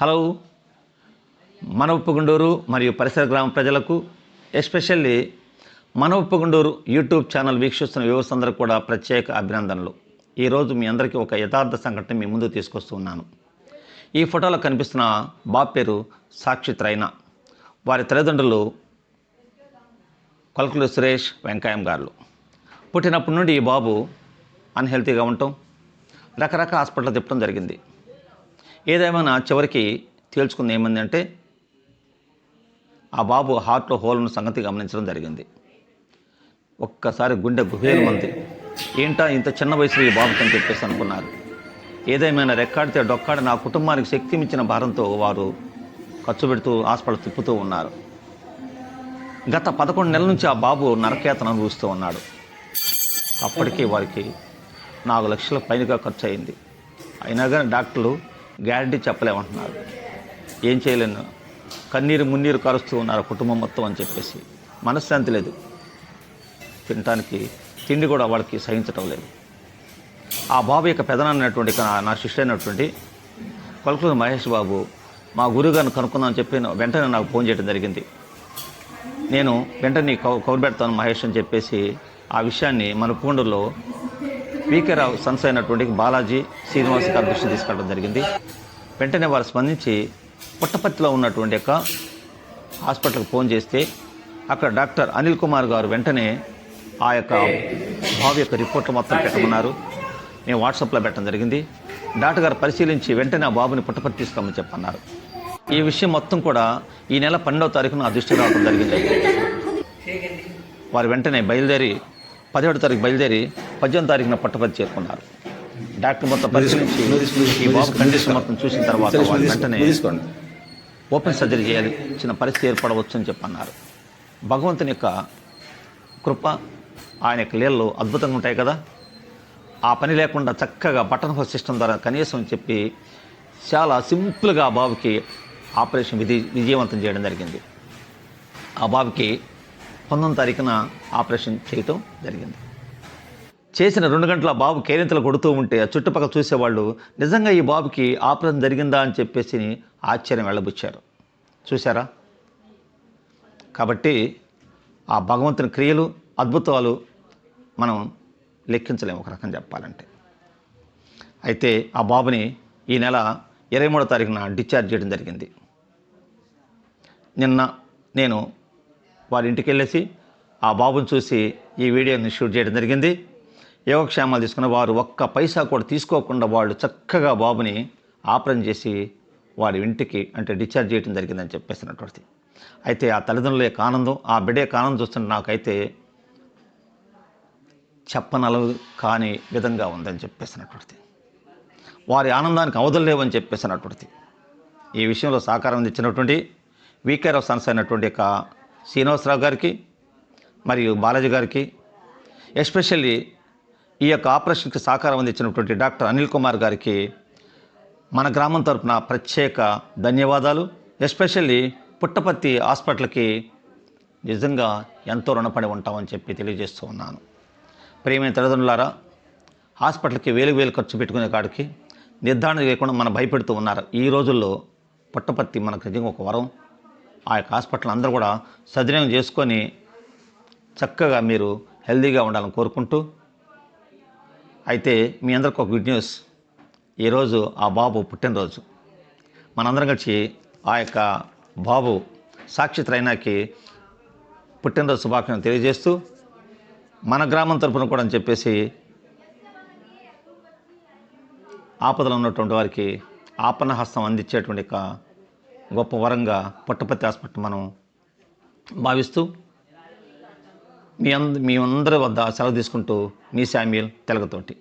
Hello. మన ఉప్పుగుండూరు మరియు పరిసర గ్రామ ప్రజలకు ఎస్పెషల్లీ మన ఉప్పుగుండూరు యూట్యూబ్ ఛానల్ వీక్షిస్తున్న వ్యూవర్స్ అందరికీ కూడా ప్రత్యేక అభినందనలు. ఈరోజు మీ అందరికీ ఒక యథార్థ సంఘటన మీ ముందు తీసుకొస్తున్నాను ఈ ఫోటోలో కనిపిస్తున్న బాబు పేరు సాక్షి త్రైన. వారి తల్లిదండ్రులు కొలకలు సురేష్ వెంకయ్యం గారు. పుట్టినప్పటి నుండి ఈ బాబు అన్హెల్తీగా ఉండటం రకరకాల హాస్పిటల్ తిప్పడం జరిగింది. ఏదేమైనా చివరికి తేల్చుకుంది ఏమైందంటే ఆ బాబు హార్ట్లో హోల్ ఉన్న సంగతి గమనించడం జరిగింది. ఒక్కసారి గుండె గుహేలు మంది ఏంటా ఇంత చిన్న వయసులో ఈ బాబుకి అని చెప్పేసి అనుకున్నారు. ఏదేమైనా రెక్కాడితే డొక్కాడి నా కుటుంబానికి శక్తి మించిన భారంతో వారు ఖర్చు పెడుతూ హాస్పిటల్ తిప్పుతూ ఉన్నారు. గత పదకొండు నెలల నుంచి ఆ బాబు నరకేతను అనుభవిస్తూ ఉన్నాడు. అప్పటికీ వారికి నాలుగు లక్షల పైనగా ఖర్చు అయింది. అయినా కానీ డాక్టర్లు గ్యారంటీ చెప్పలేమంటున్నారు. ఏం చేయలేను. కన్నీరు మున్నీరు కరుస్తూ ఉన్నారు కుటుంబం మొత్తం అని చెప్పేసి. మనశ్శాంతి లేదు. తినటానికి తిండి కూడా వాళ్ళకి సహించటం లేదు. ఆ బాబు యొక్క పెదనన్నటువంటి నా- నా శిష్యుడైనటువంటి కొలకూరు మహేష్ బాబు మా గురుగారిని కనుక్కుందామని చెప్పి వెంటనే నాకు ఫోన్ చేయడం జరిగింది. నేను వెంటనే కౌ కౌరు పెడతాను మహేష్ అని చెప్పేసి ఆ విషయాన్ని మన పూండూరులో పీకే రావు సన్స్ అయినటువంటి బాలాజీ శ్రీనివాస్ గారి దృష్టి తీసుకెళ్ళడం జరిగింది. వెంటనే వారు స్పందించి పుట్టపర్తిలో ఉన్నటువంటి యొక్క హాస్పిటల్కి ఫోన్ చేస్తే అక్కడ డాక్టర్ అనిల్ కుమార్ గారు వెంటనే ఆ యొక్క బాబు యొక్క రిపోర్ట్లు మొత్తం పెట్టమన్నారు. మేము వాట్సాప్లో పెట్టడం జరిగింది. డాక్టర్ గారు పరిశీలించి వెంటనే ఆ బాబుని పుట్టపర్తి తీసుకోమని చెప్పన్నారు. ఈ విషయం మొత్తం కూడా ఈ నెల పన్నెండవ తారీఖున అదృష్టం దృష్టి రావడం జరిగింది. వారు వెంటనే బయలుదేరి పదిహేడు తారీఖు బయలుదేరి పద్దెనిమిది తారీఖున పుట్టపర్తి చేరుకున్నారు. డాక్టర్ మొత్తం పరిశీలించి ఈ బాబు కండిషన్ మొత్తం చూసిన తర్వాత వెంటనే ఓపెన్ సర్జరీ చేయాలి చిన్న పరిస్థితి ఏర్పడవచ్చు అని చెప్పన్నారు. భగవంతుని యొక్క కృప ఆయన యొక్క లీలలు అద్భుతంగా ఉంటాయి కదా. ఆ పని లేకుండా చక్కగా బటన్ హోస్ సిస్టమ్ ద్వారా కనీసం చెప్పి చాలా సింపుల్గా ఆ బాబుకి ఆపరేషన్ విధి విజయవంతం చేయడం జరిగింది. ఆ బాబుకి పంతొమ్మిది తారీఖున ఆపరేషన్ చేయటం జరిగింది. చేసిన రెండు గంటల బాబు కేరింతలు కొడుతూ ఉంటే ఆ చుట్టుపక్కల చూసేవాళ్ళు నిజంగా ఈ బాబుకి ఆపరేషన్ జరిగిందా? అని చెప్పేసి ఆశ్చర్యం వెళ్ళబుచ్చారు. చూసారా కాబట్టి ఆ భగవంతుని క్రియలు అద్భుతాలు మనం లెక్కించలేము ఒక రకం చెప్పాలంటే. అయితే ఆ బాబుని ఈ నెల ఇరవై మూడో తారీఖున డిశ్చార్జ్ చేయడం జరిగింది. నిన్న నేను వారి ఇంటికి వెళ్ళేసి ఆ బాబుని చూసి ఈ వీడియోని షూట్ చేయడం జరిగింది. యోగక్షేమాలు తీసుకున్న వారు ఒక్క పైసా కూడా తీసుకోకుండా వాళ్ళు చక్కగా బాబుని ఆపరేషన్ చేసి వారి ఇంటికి అంటే డిశ్చార్జ్ చేయడం జరిగిందని చెప్పేసినటువంటిది అయితే ఆ తల్లిదండ్రుల యొక్క ఆనందం ఆ బిడ్డ యొక్క ఆనందం చూస్తుంటే నాకైతే చెప్పనలవు కాని విధంగా ఉందని చెప్పేసినటువంటిది వారి ఆనందానికి అవధులు లేవని చెప్పేసినటువంటిది ఈ విషయంలో సహకారం ఇచ్చినటువంటి వీకేరావు సన్స్ అయినటువంటి యొక్క శ్రీనివాసరావు గారికి మరియు బాలాజీ గారికి ఎస్పెషల్లీ ఈ యొక్క ఆపరేషన్కి సహకారం అందించినటువంటి డాక్టర్ అనిల్ కుమార్ గారికి మన గ్రామం తరపున ప్రత్యేక ధన్యవాదాలు. ఎస్పెషల్లీ పుట్టపర్తి హాస్పిటల్కి నిజంగా ఎంతో రుణపడి ఉంటామని చెప్పి తెలియజేస్తూ ఉన్నాను. ప్రియమైన తల్లిదండ్రులారా హాస్పిటల్కి వేలు వేలు ఖర్చు పెట్టుకునే కాడికి నిర్ధారణ లేకుండా మనం భయపెడుతూ ఉన్నారు. ఈ రోజుల్లో పుట్టపర్తి మనకు నిజంగా ఒక వరం. ఆ యొక్క హాస్పిటల్ అందరూ కూడా సద్వినియోగం చేసుకొని చక్కగా మీరు హెల్దీగా ఉండాలని కోరుకుంటూ అయితే మీ అందరికి ఒక గుడ్ న్యూస్ ఈరోజు ఆ బాబు పుట్టినరోజు. మనందరం కలిసి ఆ యొక్క బాబు సాక్షి త్రైనాకి పుట్టినరోజు శుభాకాంక్షలు తెలియజేస్తూ మన గ్రామం తరపున కూడా అని చెప్పేసి ఆపదలో ఉన్నటువంటి వారికి ఆపన్న హస్తం అందించేటువంటి ఒక గొప్ప వరంగా పుట్టపర్తి హాస్పిటల్ మనం భావిస్తూ మీ అంద మీ అందరి వద్ద సెలవు తీసుకుంటూ మీ శామ్యుల్ తెలగతోటి.